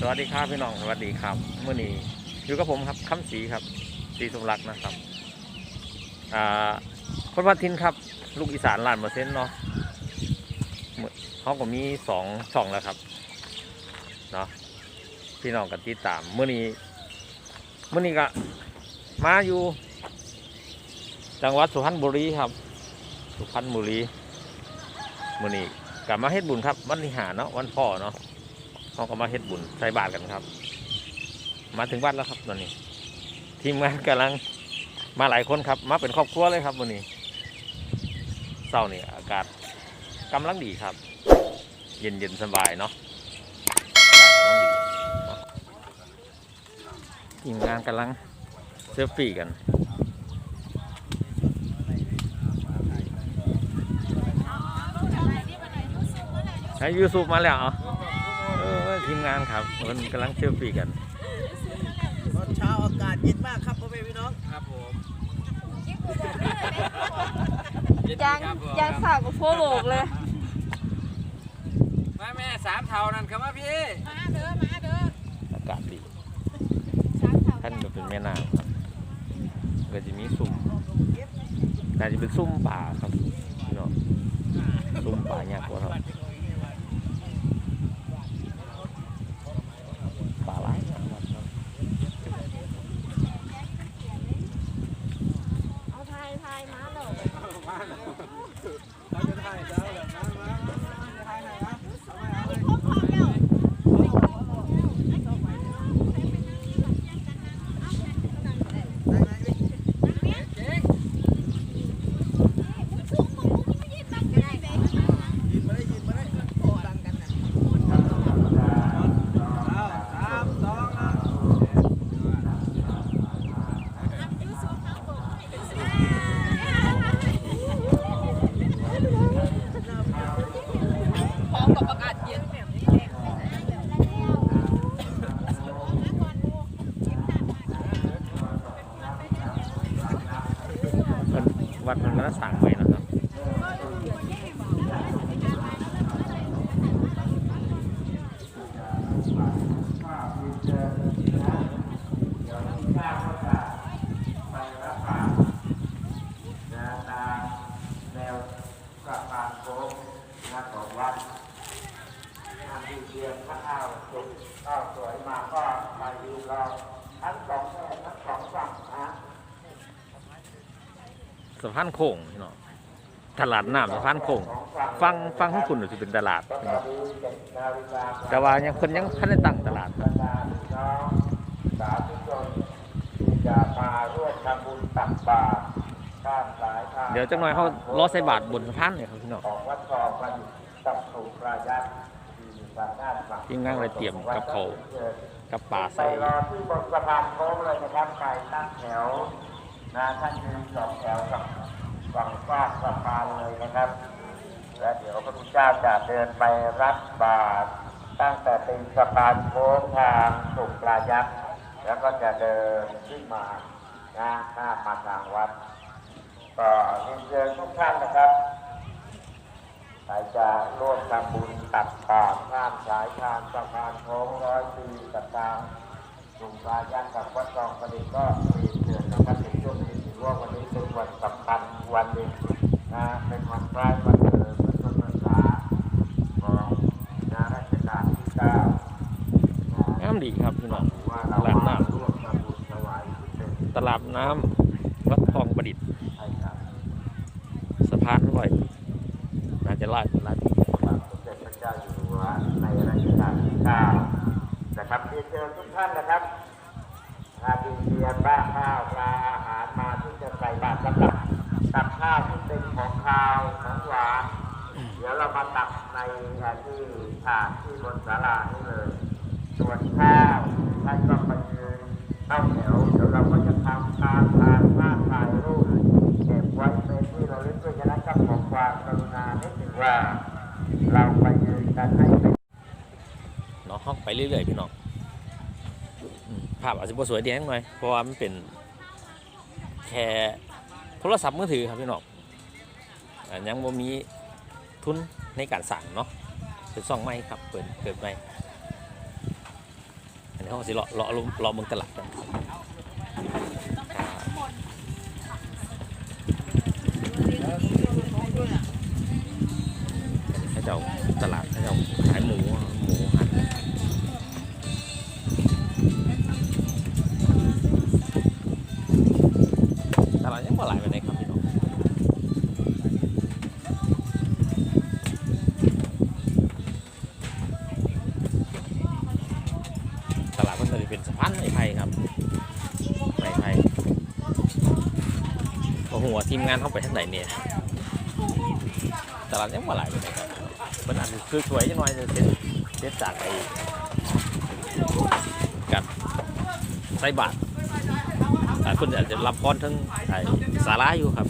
สวัสดีครับพี่น้องสวัสดีครับเมื่อนี้อยู่กับผมครับคำศรีครับศรีสมรักนะครับอ่าคนพัดทินครับ ลูกอีสานล้านเปอร์เซ็นต์เนาะเขาก็มีสองช่องแล้วครับเนาะพี่น้องกันติดตามเมื่อนี้เมื่อนี้ก็มาอยู่ จังหวัดสุพรรณบุรีครับ สุพรรณบุรีมื่อนี้กลับมาเฮ็ดบุญครับวันที่หาเนาะวันพ่อเนาะ เขาก็มาเฮ็ดบุญใส่บาตรกันครับ มาถึงบ้านแล้วครับตอนนี้ ทีมงานกำลังมาหลายคนครับ มาเป็นครอบครัวเลยครับวันนี้เศร้านี่อากาศกำลังดีครับ เย็นเย็นสบายเนาะทีมงานกำลังเซลฟี่กันใช้ยูทูบมาแล้วเหรอเออ ทีมงานครับมันกำลังเซลฟี่กัน ตอนเช้าอากาศเย็นมากครับพ่อแม่พี่น้องครับผมยังยังสาวกับพวกโลกเลยมาแม่สามเท่านั่นครับว่าพี่มาเด้อมาเด้ออากาศดีช้างสาวท่านก็เป็นแม่น้ำครับก็จะมีซุ่มน่าจะเป็นซุ่มป่าครับพี่น้องซุ่มป่าเนี่ยกว่าครับป่าหลายนะครับ เอาทายทายมาเด้อ เราจะถ่ายเจ้าแบบนั้นมาถ่ายไหนครับ ครบความแล้ว ยินมาได้ยินมาได้โอ้ดังกันนะ เอาสามสองนะ พร้อมกับประกาศเย็น มันวัดมันก็สั่งไว้นะครับ แนวสะพานโค้งนะของวัดทางที่เทียมพระอ้าวสุกข้าวสวยมาก็ไปดูเราทั้งสองแม่ทั้งสองฝั่งนะ สะ พานโค้งพี่น้องตลาดน้ำสะพานโค้งฟังฟังของคุณจะเป็นตลาด แต่ว่ายังคนยังทันได้ตั้งตลาดสาธุชนที่จะมาร่วมทำบุญตักบาตรข้ามสายทางเดี๋ยวจังหน่อยเขาล้อใส่บาทบนสะพานเนี่ยครับพี่น้องของวัดทองประดิษฐ์กับถูกรายักษ์ที่สามารถฝั่งเลยเตรียมกับเขากับป่าใส่รอที่บนสะพานโค้งเลยนะครับไปตั้งแถวนะท่านยืนสองแถวกับ ฝั่งฟากสะพานเลยนะครับ และเดี๋ยวพระพุทธเจ้าจะเดินไปรับบาตรตั้งแต่ตีนสะพานโค้งทางสุกรายักษ์แล้วก็จะเดินขึ้นมาหนะหน้ามาทางวัดก็เรียนเชิญทุกท่านนะครับใครจะร่วมทำบุญตัดปากข้ามสายทางสะพานโค้งร้อยปีกับทางกรุงรายักษ์กับวัดจองประดิษฐ์ก็เรียนเชิญนะครับในช่วงนี้ถือว่าวันนี้ วันสำคัญวันหนึ่งนะเป็นวันคล้ายวันเกิดพระชนมพรรษาของนาราชการที่เก้านะงามดีครับพี่น้องตลาดน้ำตลาดน้ำวัดทองประดิษฐ์สะพานลอยน่าจะลาดลาดพระสมเจ้าอยู่หัวในรัชกาลที่เก้านะครับเรียนเชิญทุกท่านนะครับอาดีเรียนบ้าข้าวปลา ที่จะใส่บาตรสำหรับตักข้าวที่เป็นของคาวของหวานเดี๋ยวเรามาตักในที่ถาดที่บนศาลานี่เลย ส่วนข้าวท่านก็ไปยืนเข้าแถวเดี๋ยวเราก็จะทำการทานภาพถ่ายรูปเก็บไว้เป็นที่เราเล่นด้วยฉะนั้นก็ขอความกรุณานิดหนึ่งว่า เราไปยืนกันให้เป็นเนาะห้องไปเรื่อยๆพี่น้องภาพอาจจะสวยดีหน่อยเพราะว่ามันเป็นแค่ โทรศัพท์มือถือครับพี่น้องอยังบ่มีทุนในการสั่งเนาะเป็นซองไม้ครับเปิดเปิดไม้เดี๋ยวเราสิเลาะเลาะเลาะเมืองตลาดกันเขาเจ้าตลาดเขาเจ้าานเข้าไปทางไหนเนี่ยตลาดยังมาหลายเลยนะครับมันอาจจะคือสวยจังหน่อยจะเซ็ตเซ็ตจากไอ้กับไส้บาทหลายคนอาจจะรับพรทั้งไอ้สาระอยู่ครับ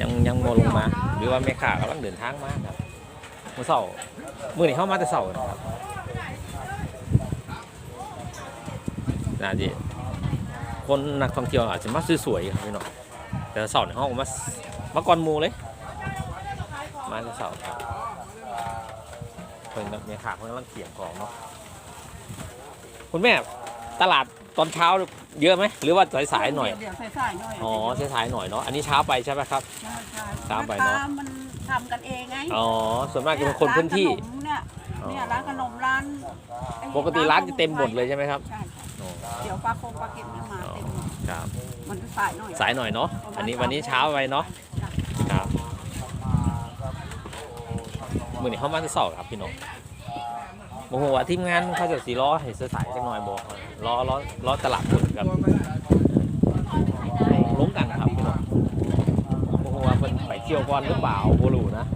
ยังยังโมลงมา หรือว่าแม่ค้ากำลังเดินทางมาครับเมื่อเสาร์มื่อนี้เข้ามาแต่เสาร์นะครับนะจีคนนักท่องเที่ยวอาจจะมาซื้อสวยครับพี่น้อง แต่เสาร์ในห้องมามาก่อนหมูเลย มาแต่เสาร์ครับเพิ่งเมียขาเพิ่งกำลังเขียงของเนาะคุณแม่ตลาดตอนเช้าเยอะไหมหรือว่าสายๆหน่อย เดี๋ยวสายๆหน่อยอ๋อสายๆหน่อยเนาะอันนี้เช้าไปใช่ไหมครับใช่ใช่ตามไปเนอะร้มันทำกันเองไงอ๋อส่วนมากจะเป็นคนพื้นที่ร้าขมเนี่ยเนี่ยร้านขนมร้านไอ้ปกติร้านจะเต็มหมดเลยใช่ไหมครับใช่ใช่อ๋อเดี๋ยวปลาโคงปลาเก็ตเนี่ยมาเต็ม ครับ มันจะสายหน่อยสายหน่อยเนาะ อันนี้วันนี้เช้าไปเนาะ ครับมือนี้เข้ามาจะสอบครับพี่น้องโอ้โหว่าทีมงานเขาจะสีล้อให้เสื้อสายจังหน่อยบอกล้อล้อล้อตลาดหมดกับล้มกันครับพี่น้องโอ้โหว่าเพิ่นไปเที่ยวก่อนหรือเปล่าบ่รู้นะ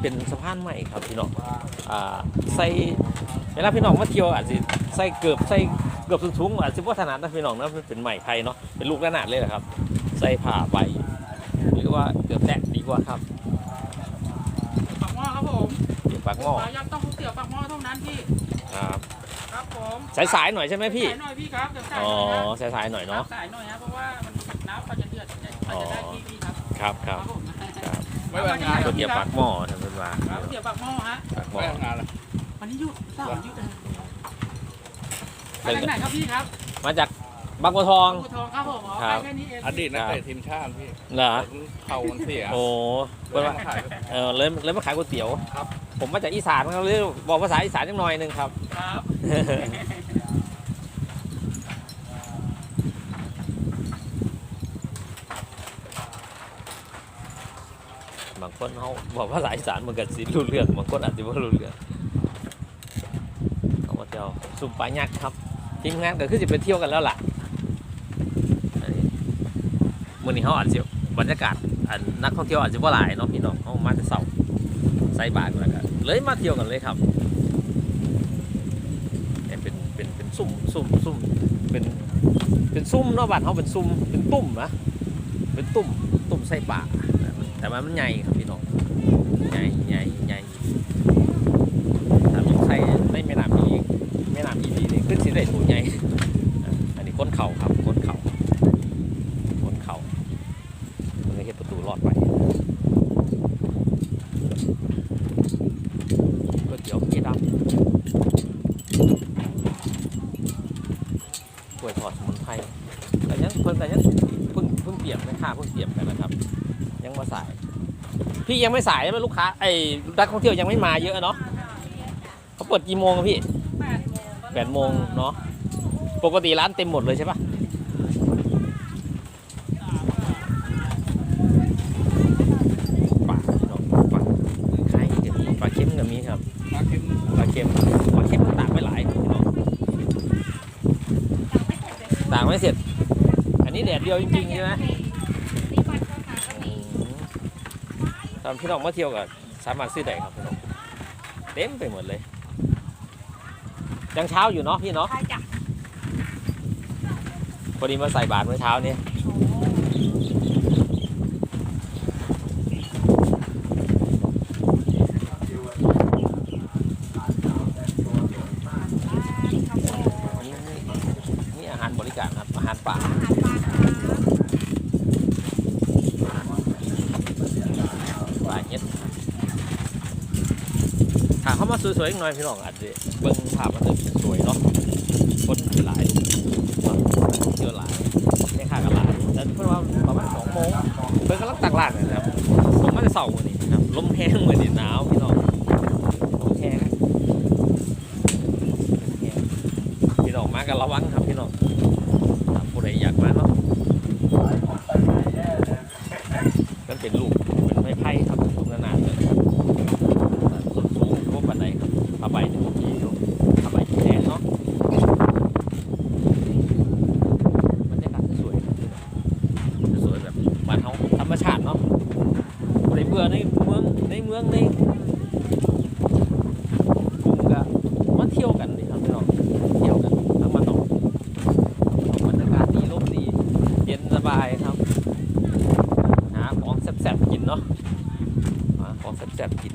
เป็นสะพานใหม่ครับพี่น้อง อ่าใส่ เวลาพี่น้องมาเที่ยวอาจจะใส่เกือบใส่เกือบสูงๆอาจจะวัฒนานะพี่น้องนะมันเป็นใหม่ไทยเนาะเป็นลูกระนาดเลยนะครับ ใส่ผ้าใบหรือว่าเกือบแตะดีกว่าครับปากหม้อครับผมเดี๋ยวปากหม้อปลายักษ์ต้องก๋วยเตี๋ยวปากหม้อเท่านั้นพี่ครับครับผมสายๆหน่อยใช่ไหมพี่สายหน่อยพี่ครับเดี๋ยวสายอ๋อหน่อยนะสายๆหน่อยครัเนาะบสายหน่อยนะเพราะว่ามันน้ำเขาจะเดือดมันจะได้ที่พี่ครับครับคครัรับบผมครับไม่เป็นงานก๋วยเตี๋ยวปากหม้อทำเป็นว่าครับก๋วยเตี๋ยวปากหม้อฮะปากหม้อ ไม่ทำงานละวันนี้หยุดเสาร์หยุดมาจากไหนครับพี่ครับมาจากบางบัวทอง ภูทองครับผมอ๋อครับไปแค่นี้เองอดีตนักเตะทีมชาติพี่เหรอเข่ามันเสียโอ้เพิ่นว่าขาย เออเลยเลยมาขายก๋วยเตี๋ยวครับ ผมมาจากอีสานครับเลยบอกภาษาอีสานนิดหน่อยหนึงครับ ครับบางคนเขาบอกภาษาอีสานมันก็สิรู้เรื่องบางคนอาจจะไม่รู้เรื่องเอามาเที่ยว สุ่มปลายักษ์ครับทีมงานก็คือจะไปเที่ยวกันแล้วล่ะอันนี้มื่อนี้เขาอาจจะบรรยากาศนักท่องเที่ยวอาจจะว่าหลายเนาะพี่น้องเขามาแต่เสาร์ใส่บาตรแล้วกันเลยมาเที่ยวกันเลยครับเนี่ยเป็นเป็นเป็นซุ่มซุ่มซุ่มเป็นเป็นซุ่มเนาะบ้านเขาเป็นซุ่มเป็นตุ่มนะเป็นตุ่มตุ่มใส่บาแต่ว่ามันใหญ่ครับพี่น้องใหญ่ใหญ่ใหญ่ถ้าลงใส่ในแม่น้ำอีกแม่น้ำอีดีนี่ ขึ้นสิได้ตัวใหญ่อันนี้ก้นเข่าครับก้นเข่าก้นเข่ามันก็เห็นประตูรอดไปก๋วยเตี๋ยวเกี๊ดำกล้วยทอดสมุนไพรแต่ยังเพิ่งแต่ยังเพิ่งเพิ่งเปียบนะค่าเพิ่งเปียบกันนะครับ ยังมาสาย พี่ยังไม่สายใช่ไหมลูกค้าไอ้นักท่องเที่ยวยังไม่มาเยอะเนาะเขาเปิดกี่โมงอะพี่ แปดโมงเนาะปกติร้านเต็มหมดเลยใช่ปะปลาเนาะปลาไข่เดี๋ยวปลาเค็มก็มีครับมาเข็มปลาเค็มปลาเค็มตากไว้หลายพี่น้องตากไม่เสร็จ อันนี้แดดเดียวจริงๆใช่ไหมตอนพี่น้องมาเที่ยวก็สามารถซื้อได้ครับพี่น้องเต็มไปหมดเลย ยังเช้าอยู่เนาะพี่เนาะใช่จ้ะพอดีมาใส่บาตรเมื่อเช้านี้นี่นี่อาหารบริการครับ อาหารป่าป่าเฮ็ดถ้าเขามามาสวยๆอีกหน่อยพี่น้องอาจจะเบิ่งภาพมันจะสวยเนาะคนหลายเนาะเยอะหลายแค่ค่ากันหลายแต่เพิ่นว่าประมาณสองโมงเพิ่นกำลังตักลาดเลยนะครับผมไม่ได้เสาร์วันนี้นะครับลมแห้งเหมือนหนาวพี่น้องลมแห้งแห้งพี่น้องมากันระวังครับพี่น้องถ้าผู้ใดอยากมาเนาะมันเป็นลูกเป็นไม้ไผ่ครับลูกนานาเลยส่วนสูงพวกปันไดครับผ้าใบเนี่ยผมมีอยู่ผ้าใบแท้เนาะบรรยากาศสวยๆครับพี่น้องสวยแบบบ้านเฮาธรรมชาติเนาะในเมืองในเมืองในเมืองในกรุงก็มาเที่ยวกันนี่ครับพี่น้องเที่ยวกันทั้งมาต่อบรรยากาศดีลมดีเย็นสบายครับหาของแซ่บๆกินเนาะหาของแซ่บๆกิน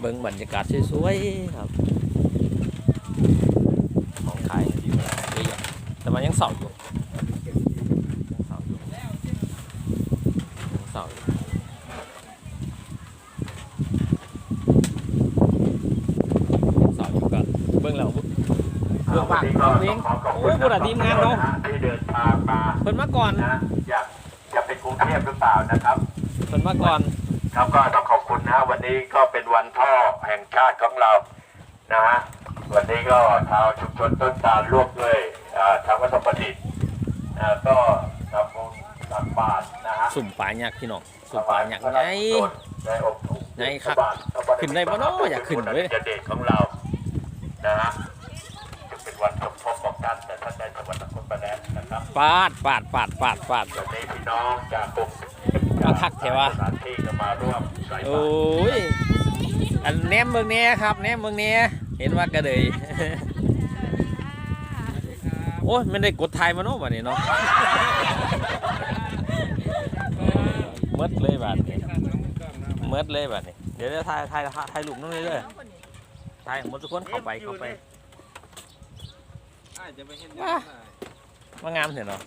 เบิ่งบรรยากาศสวยๆครับ ของขายดีมากเยอะแยะแต่มันยังเสาอยู่ยังเสาอยู่ยังเสาอยู่ยังเสาอยู่ก็เบิ่งแล้วเบิ่งปากเอาเองโอ้ยบุรุษทีมงานเนาะที่เดินทางมาเพิ่นมาก่อนนะอยากจะเป็นกรุงเทพหรือเปล่านะครับเพิ่นมาก่อน ครับก็ต้องขอบคุณนะฮะวันนี้ก็เป็นวันพ่อแห่งชาติของเรานะฮะวันนี้ก็ชาวชุมชนต้นตาลร่วมด้วยอ่าทางวัดสมประดิษฐ์อ่าก็ทำบุญตักบาตรนะฮะสุ่มปลาหยักพี่น้องสุ่มปลาหยักไงในอบถุงไงครับขึ้นได้บ่เนาะอยากขึ้นเว้ยจะเดชของเรานะฮะจะเป็นวันสมทบของท่านแต่ท่านได้สวรรคตไปแล้วนะครับปาดปาดปาดปาดปาดวันนี้พี่น้องจากกลุ่มมาคักแถวะสถานที่จะ มาร่วมใส่บาตรโอ้ยอันแนมเมืองเนี้ยครับ แนมเมืองเนี้ยเห็นว่ากระเดยโอ้ยไม่ได้กดไทยมาเนาะวันนี้เนาะเมดเลยบัดนี้เมดเลยบัดนี้เดี๋ยวจะถ่ายถ่ายถ่ายรูปน้องเลยเลยถ่ายหมดทุกคนเข้าไปเข้าไป อาจจะไปเห็นอะมางามเห็นเนาะ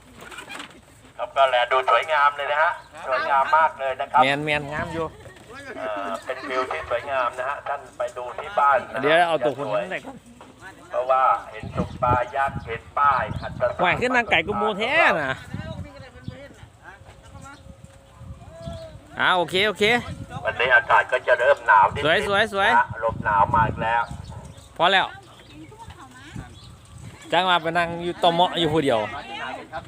ครับก็แลดูสวยงามเลยนะฮะสวยงามมากเลยนะครับแมนแมนงามอยู่เอ่อเป็นวิวที่สวยงามนะฮะท่านไปดูที่บ้านนะฮะเดี๋ยวเอาตัวคนจะสวยนั้นได้ก่อนเพราะว่าเห็นจุกปลายักษ์เห็นป้ายหัดประสาทไหวขึ้นนางไก่กุมูแท้น่ะอ่าโอเค โอเค วันนี้อากาศก็จะเริ่มหนาวนิดๆสวยสวยสวย นะฮะลมหนาวมาอีกแล้วพอแล้วจ้างมาไปนั่งอยู่ตอมออยู่ผู้เดียวครับ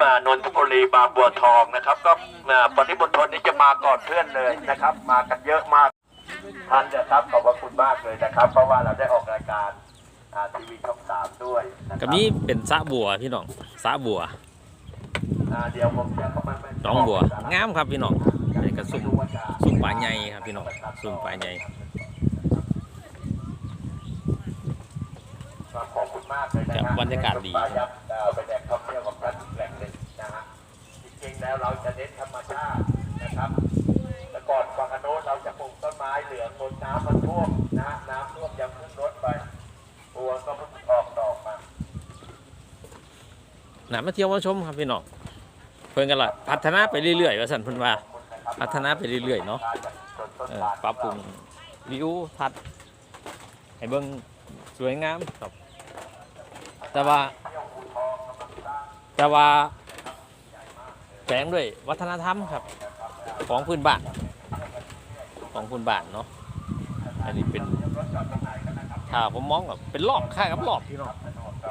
มานนทบุรีบางบัวทองนะครับ ก็มาปฏิบัติทนนี้จะมาก่อนเพื่อนเลยนะครับ มากันเยอะมากท่านนะครับขอบพระคุณมากเลยนะครับ เพราะว่าเราได้ออกรายการอ่าทีวีช่องสามด้วยนะคกัรับบนี้เป็นสระบัวพี่น้องสระบัวอ่าเดี๋ยวผมจะเข้ามาไปน้องบัวงามครับพี่น้องนี่ก็สุ่มสุ่มปลาใหญ่ครับพี่น้องสุ่มปลาใหญ่ขอบคุณมากเลยนะคครับบรรยากาศดีปลยั ริงๆแล้วเราจะเน้นธรรมชาตินะครับ แต่ก่อนฝั่งอโน้นเราจะปลูกต้นไม้เหลืองบนน้ำมันท่วมนะน้ำท่วมยังขึ้นรถไปบัวก็เพิ่งออกดอกมาหนามาเที่ยวมาชมครับพี่น้องเพิ่นกันละพัฒนาไปเรื่อยๆว่าสันเพิ่นว่า พัฒนาไปเรื่อยๆเนาะเออปรับปรุงวิวทัศน์ให้เบิ่งสวยงามครับ แต่ว่าแต่ว่า แฝงด้วยวัฒนธรรมครับ ของพื้นบ้านของพื้นบ้านเนาะอันนี้เป็นถ้าผมมองแบบเป็นรอบค่ายกับรอบพี่น้อง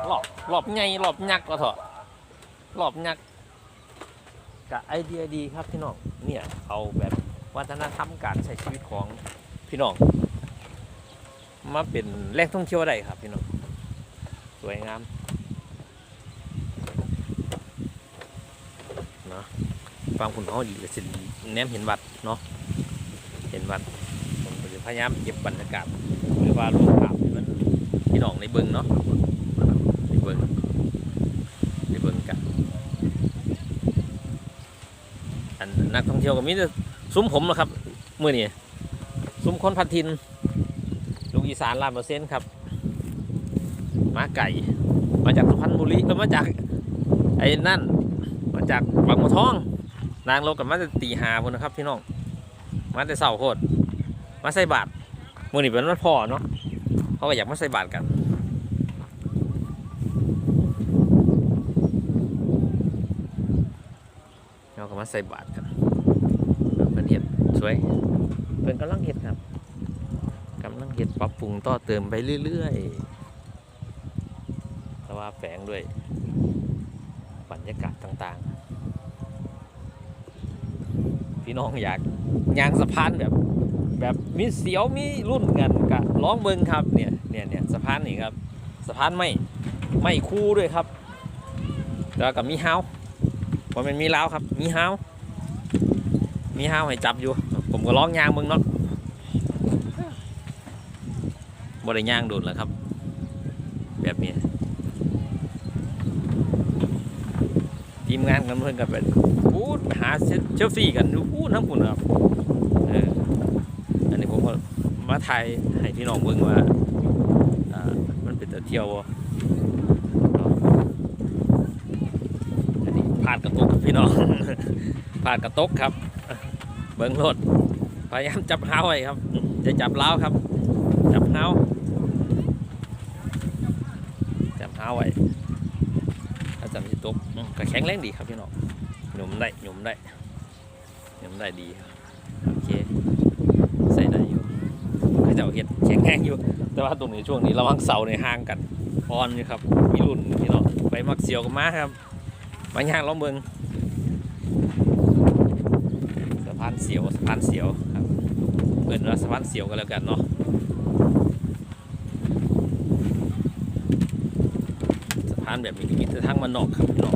รอบรอบใหญ่รอบยักษ์ก็เถอะรอบยักษ์กับไอเดียดีครับพี่น้องเนี่ยเอาแบบวัฒนธรรมการใช้ชีวิตของพี่น้องมาเป็นแหล่งท่องเที่ยวได้ครับพี่น้องสวยงาม เนาะ ฟังคุณเขาดีก็สิแนมเห็นวัดเนาะเห็นวัดผมจะพยายามเก็บบรรยากาศหรือว่ารูปภาพให้มันพี่น้องในเบิ้งเนาะในเบิ้งในเบิ้งกันอันนักท่องเที่ยวก็มีแต่ซุ้มผมนะครับมื่อนี้ซุ้มคนพัดทิน ลูกอีสานลานเปอร์เซ็นต์ครับมาไก่มาจากสุพรรณบุรีมาจากไอ้นั่น มาจากบางบัวทอง นางลงกับมาจะตีหาพุ่นนะครับพี่น้อง มาแต่เสาโคตรมาใส่บาตรมื่อนี้เป็นวันพ่อเนาะเขาก็อยากมาใส่บาตรกันเราก็มาใส่บาตรกันเพิ่นเห็ดสวยเพิ่นกำลังเห็ดครับกำลังเห็ดปรับปรุงต่อเติมไปเรื่อยๆแต่ว่าแฝงด้วยบรรยากาศต่างๆ พี่น้องอยากยางสะพานแบบ แบบมีเสียวมีรุ่นกันกะร้องเบิงครับเนี่ยเนี่ยเนี่ยสะพานนี่ครับสะพานไม่ไม่คู่ด้วยครับ แล้วกับมีเฮาว่ามันมีลาวครับ มีเฮามีเฮาให้จับอยู่ ผมก็ร้องยางเบิงเนาะบ่ได้ยางโดนแล้วครับ แบบนี้ทีมงานกันเพื่อนกับไปพูดไป หาเชลฟี่กันพูดทั้งปุ่นครับเอออันนี้ผมก็มาถ่ายให้พี่น้องเบิ่งว่าอ่า มันเป็นตะเที่ยวบ่เนาะอันนี้พาดกระตกครับพี่น้องพาดกระตกครับ เบิ่งรถพยายามจับเฮาไว้ครับ จะจับเล้าครับ จับเฮาจับเฮาไว้ถ้าจับสิตกก็แข็งแรงดีครับพี่น้อง หนุ่มได้หนุ่มได้หนุ่มได้ดีครับโอเคใส่ได้อยู่เขาเจะเห็ดแข็งแรงอยู่ แต่ว่าตรงนี้ช่วงนี้ระวังเสาในห่างกันอ่อนอยู่ครับมีรุ่นพี่น้องไปมักเสียวกับม้าครับมาย่างล้อมเบิงสะพานเสียวสะพานเสียวครับเปิดว่าสะพานเสียวกันแล้วกันเนาะสะพานแบบนี้ก็มีแต่ทางมันนอกครับพี่น้อง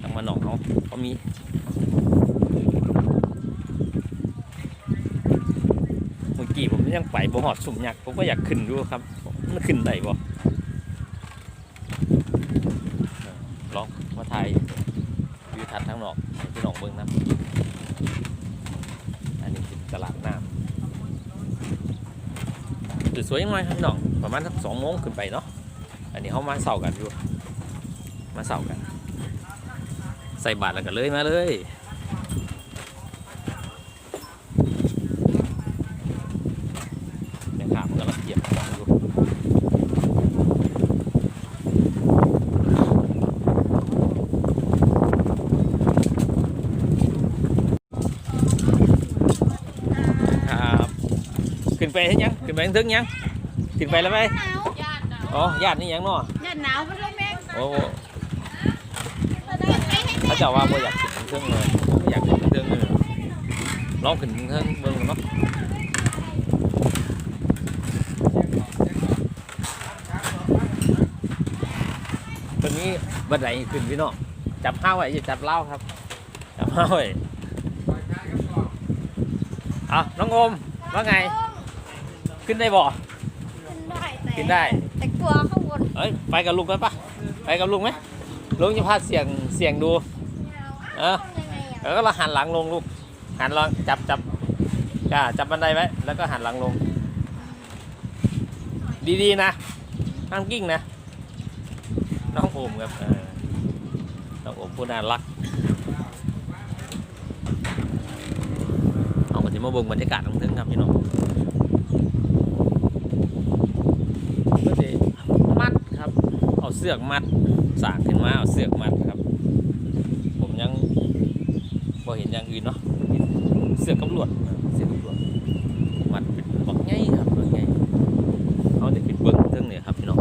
ทางมันนอกเขาเขา มีเมื่อกี้ผมยังไปบ่หอดสุ่มยักผมก็อยากขึ้นดูครับ มันขึ้นได้บ่ลองมาถ่ายวิวทัศน์ทางนอกให้พี่น้องเบิ่งนะอันนี้คือตลาดน้ำสวยยังไงครับน้องประมาณสักสองโมงขึ้นไปเนาะอันนี้เขามาเสากันอยู่มาเสากัน ใส่บาตรแล้วก็เลยมาเลยแม่ค้ามันกำลังเก็บของอยู่ครับขึ้นไปเห็นยังขึ้นไปถึงยังขึ้นไปแล้วไหมหนาวญาติหนาวอ๋อญาตินี่ยังเนาะญาติหนาวมันเลยแม่ง โอ้โหให้ให้ เขาเจะว่าบ่อยากขึ้นถึงเลยบ่อยากขึ้นถึงเลยลองขึ้นถึงเบิ่งเนาะตัวนี้บันไดขึ้นพี่น้องจับห้าไว้อย่าจับเล่าครับจับห้าไว้อะน้องโอมว่าไง ขึ้นได้บ่ขึ้นได้แต่กลัวข้างบนเอ้ยไปกับลุงกันปะไปกับลุงไหมลุงจะพาเสียงเสียงดู เออแล้วก็เราหันหลังลงลูก หันหลังจับจับจ้าจับบันไดไว้ แล้วก็หันหลังลง ดีๆนะห้ามกิ้งนะ น้องโอมครับน้องโอมผู้น่ารักเอาก็จะมาบงบรรยากาศตรงถึงครับพี่น้องก็จะมัดครับ เอาเสือกมัดสางขึ้นมาเอาเสือกมัดครับ พอเห็นอย่างอื่นเนาะเสือกตำรวจเสือกตำรวจมันเป็นบักไงครับบักไงเขาจะขึ้นเบิ้งเรื่องเนี่ยครับพี่น้อง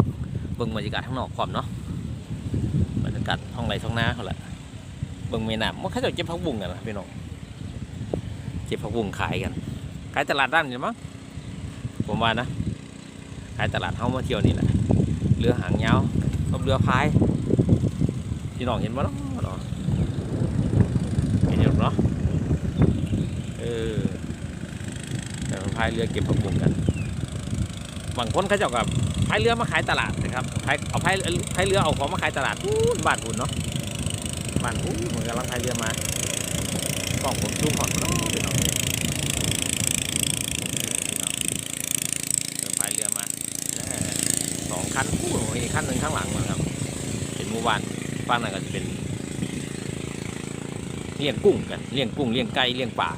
เบิ้งบรรยากาศข้างนอกความเนาะบรรยากาศท้องไร่ท้องนาเขาแหละเบิ้งเมน้ำมันเขาจะเก็บผักบุ้งกันนะพี่น้องเก็บผักบุ้งขายกันขายตลาดด้านนี่มั้งผมว่านะขายตลาดเฮามาเที่ยวนี่แหละเรือหางยาวกับเรือพายพี่น้องเห็นมั้เนาะเนาะ เห็นอยู่เนาะ เออแต่มัน พายเรือเก็บผักบุ้งกันบางคนเขาจะกับพายเรือมาขายตลาดนะครับพายเอาพายพายเรือเอาของมาขายตลาดบ้านหุ่นเนาะบ้านอู้เหมือนกำลังพายเรือมากล้องผมซูมหอดเนาะพี่น้องพายเรือมาสองคันคู่อีกคันหนึ่งข้างหลังนะครับเป็นหมู่บ้านฝั่งนั้นก็จะเป็นเลี้ยงกุ้งกันเลี้ยงกุ้งเลี้ยงไก่เลี้ยงป่า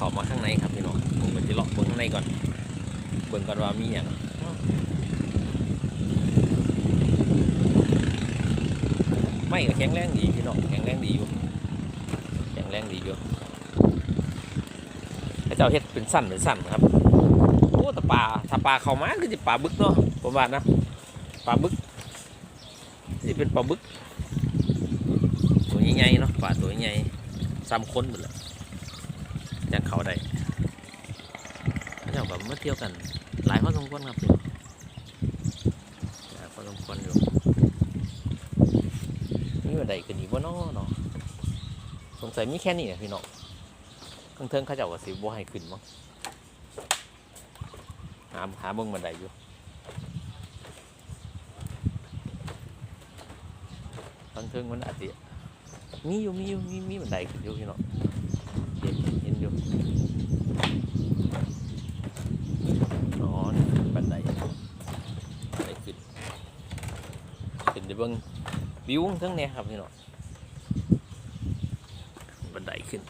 ขามาข้างในครับพี่น้องผมก็จะเลาะเบิ่งข้างในก่อนเบิ่งก่อนว่ามีอย่างไม่ก็แข็งแรงดีพี่น้องแข็งแรงดีอยู่แข็งแรงดีอยู่พระเจ้าเฮ็ดเป็นสั้นเป็นสั้นครับโอ้แต่ปลาถ้าปลาเข้ามาคือจะปลาบึกเนาะผมว่าณนะปลาบึกสิเป็นปลาบึกตัวใหญ่ๆเนาะปลาตัวใหญ่ซ้ำคนหมดเลย ได้เขาเจ้าแบบมาเที่ยวกัน หลายพอสมควรครับพองหลายพอสมควรอยู่นี่ว่าใดกันอีกว่าน้อเนาะสงสัยมีแค่นี้นะพี่น้องข้างเทิงเขาเจ้าก็สิบ่ให้ขึ้นมั้งหาหาเบิ่งบันไดอยู่ข้างเทิงมันอาจจะมีอยู่มีอยู่มีมีบันไดขึ้นอยู่พี่น้อง อยู่อ๋อนบันไดไดขึ้นขึ้นไปเบิ่งวิวทั้งเนี่ยครับพี่น้องบันไดขึ้น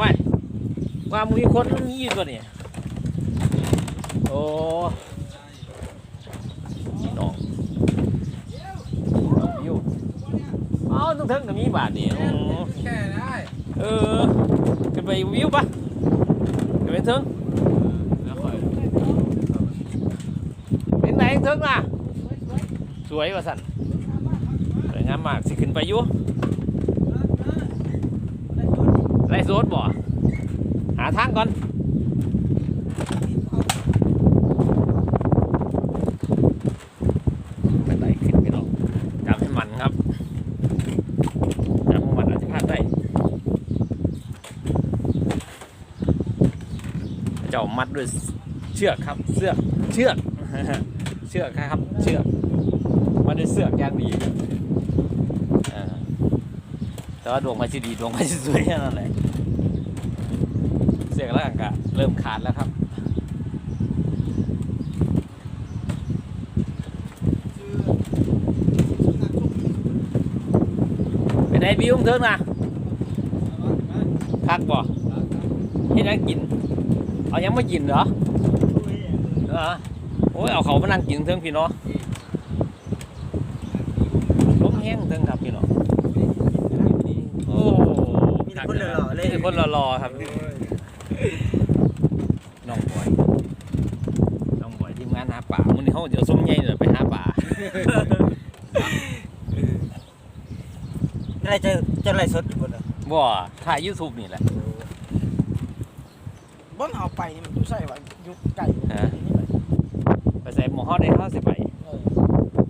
ว้ายว่า มีคนมีอยู่ตัวนี้โอ้พี่น้องวิวเอ้าต้องเทิงกับมีบาทนี่อ๋อแค่ได้เออขึ้นไปวิวปะขึ้นไปเทิงแล้วค่อยเป็นไหนเทิงล่ะสวยว่าสันสวยงามมากสิขึ้นไปอยู่ไรโซดบ่ ทางก่อนเป็นไรขึ้นไปหรอกจำให้มันครับจำให้มันอาจจะพลาดได้ เจ้ามัดด้วยเชือกครับเสือก เชือก เชือกครับ เชือก มัดด้วยเสือกอย่างดีเออแต่ว่าดวงมันจะดีดวงมันจะสวยแค่นั้นแหละเสือ กแล้วก็เริ่มขาดแล้วครับเป็นไงบิวมึงเถิงนะคักบ่ที่นั่งกิน เอายังไม่กินเหรอเหรอโอ้ยเอาเขามานั่งกินเทิงพี่เนาะล้มแห้งเทิงครับพี่เนาะโอ้มีแต่คนหล่อๆเลยมีแต่คนหล่อๆครับ น้องบอย น้องบอยทีมงานหาป่ามันนี้ เขาเดี๋ยวส้มใหญ่เดี๋ยวไปหาป่าอะไรจะจะไรสดอยู่บนเลยบ่ถ่ายยูทูบนี่แหละบ้นเอาไปนี่มันอยู่ใส่ว่ายุคไก่ฮะไปใส่หมอฮอดได้เขาสิไป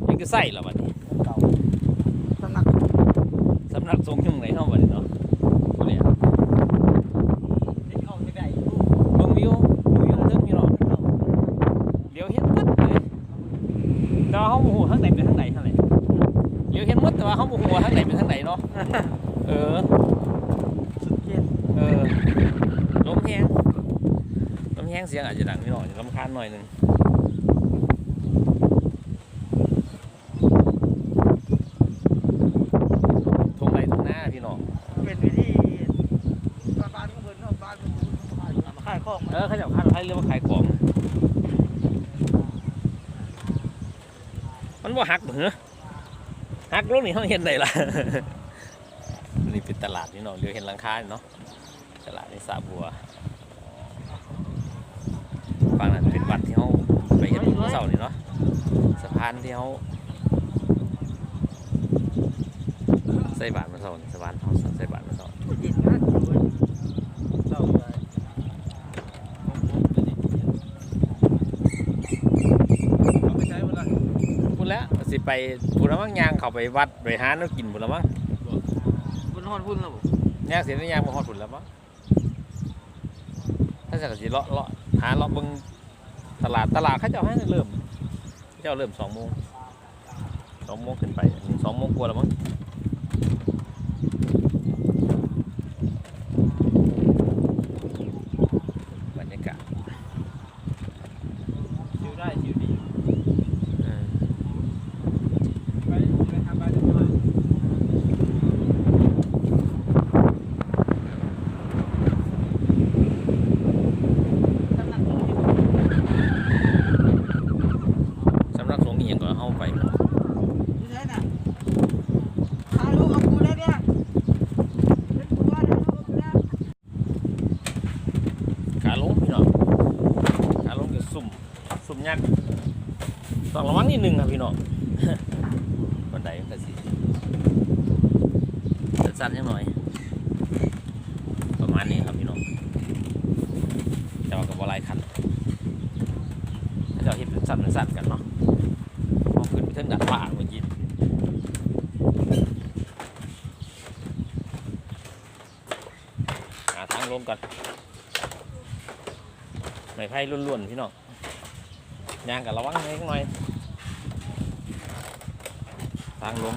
ยังก็ใส่แล้วบัดนี้เก่าสำนักสำนักทรงยุ่งไหนเนาะบัดนี้เนาะบ่เนี่ย เอาไม่ได้ เบิ่งวิววิวเทิงพี่เนาะเดี๋ยวเห็นหมดเลยแต่ว่าเขาบ่ฮู้ทางไหนเป็นทางไหนเท่าไหร่เดี๋ยวเห็นหมดแต่ว่าเขาบ่ฮู้ว่าทางไหนเป็นทางไหนเนาะ เออ สุดเจ็ดเออ ลมแห้ง ลมแห้งเสียงอาจจะดังนิดหน่อยลำคาญหน่อยหนึงทงไรทงหน้าพี่น้อง เป็นวิธีบ้านบ้านก็เพิ่นเนาะบ้านเพิ่นเอามาขายของเออเขาจะขายเรื่องว่าขายของ มันว่าหักเหรอ หักลงนี้เขาเห็นได้ล่ะนี่เป็นตลาดนี่เนาะเรียวเห็นหลังคาเนาะตลาดในสาบัวฝั่งนั้นเป็นวัดที่เขาไปเห็นเมื่อเสานี่เนาะสะพานที่เขาใส่บาทมาเสานี่สะพานเขาใส่บาทมาเสาร์ เย็นนะเศร้าเลย เอาไปใช้หมดละ พูดแล้วสิ ไปพูดแล้วมั้งยางเขาไปวัดไปหาแน้กินพูดแล้วมั้งบนฮอนพุ่นแล้วบ่ยางเสียยางมาฮอดพูดแล้วมั้งถ้าจะสิเลาะเลาะหาเลาะเบิ่งตลาดตลาดเขาเจ้าให้เริ่มเขาเจ้าเริ่มสองโมงสสองโมงขึ้นไปอันนี้สองโมงกว่าแล้วมั้งบรรยากาศ ชิวได้ชิวดี อืม ไปไปทำไปจะหน่อย สำหรับที่ สำหรับสงฆ์นี่ยังก็เอาไป นี่ใช่น่ะพาลูกเอากูได้เนี่ยเป็นกูว่าได้ลูกกูได้ ขาลงพี่น้องขาลงจะสุ่มสุ่ม ยักษ์ต้องระวังนิดนึงครับพี่น้องบันไดมันก็สิสั้นๆนิดหน่อย ประมาณนี้ครับพี่น้องแต่ว่ากับว่าลายคันเราเห็นเป็นสั้นเป็นสั้นกันเนาะพอขึ้นไปถึงดัดฟ้าเมื่อกี้หาทางลงก่อนไม้ไผ่ล้วนๆพี่น้อง ยางกับระวังเล็กหน่อยทางลง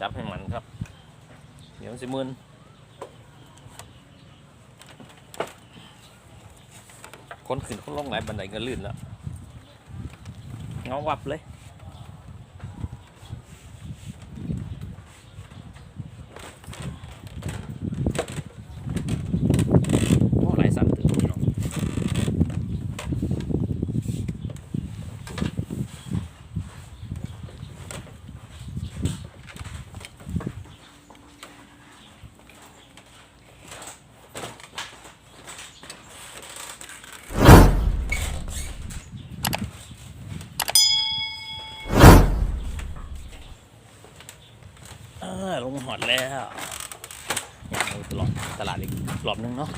จับให้มันครับ เดี๋ยวสิมึนคนขึ้นคนลงหลายบันไดก็ลื่นแล้วงาวับเลย โอ้หลายสันตึงพี่น้องเออลงหอดแล้วอย่างนี้ตลอดตลาดอีกรอบนึง เนาะ